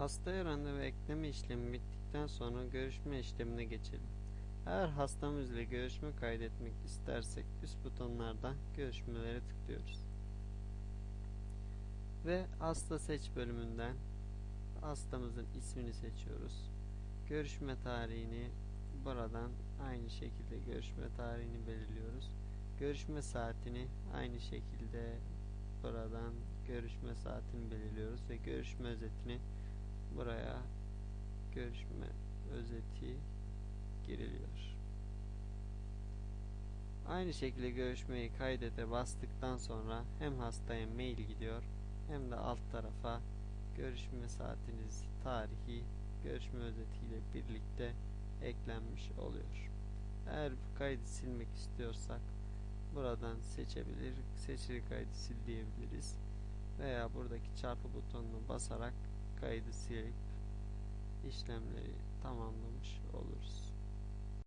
Hastaya randevu ekleme işlemi bittikten sonra görüşme işlemine geçelim. Eğer hastamız ile görüşme kaydetmek istersek üst butonlardan görüşmelere tıklıyoruz. Ve hasta seç bölümünden hastamızın ismini seçiyoruz. Görüşme tarihini buradan aynı şekilde görüşme tarihini belirliyoruz. Görüşme saatini aynı şekilde buradan görüşme saatini belirliyoruz ve görüşme özetini görüşme özeti giriliyor. Aynı şekilde görüşmeyi kaydete bastıktan sonra hem hastaya mail gidiyor hem de alt tarafa görüşme saatiniz tarihi görüşme özetiyle birlikte eklenmiş oluyor. Eğer bu kaydı silmek istiyorsak buradan seçebilir, seçili kaydı sil diyebiliriz veya buradaki çarpı butonuna basarak kaydı silip işlemleri tamamlamış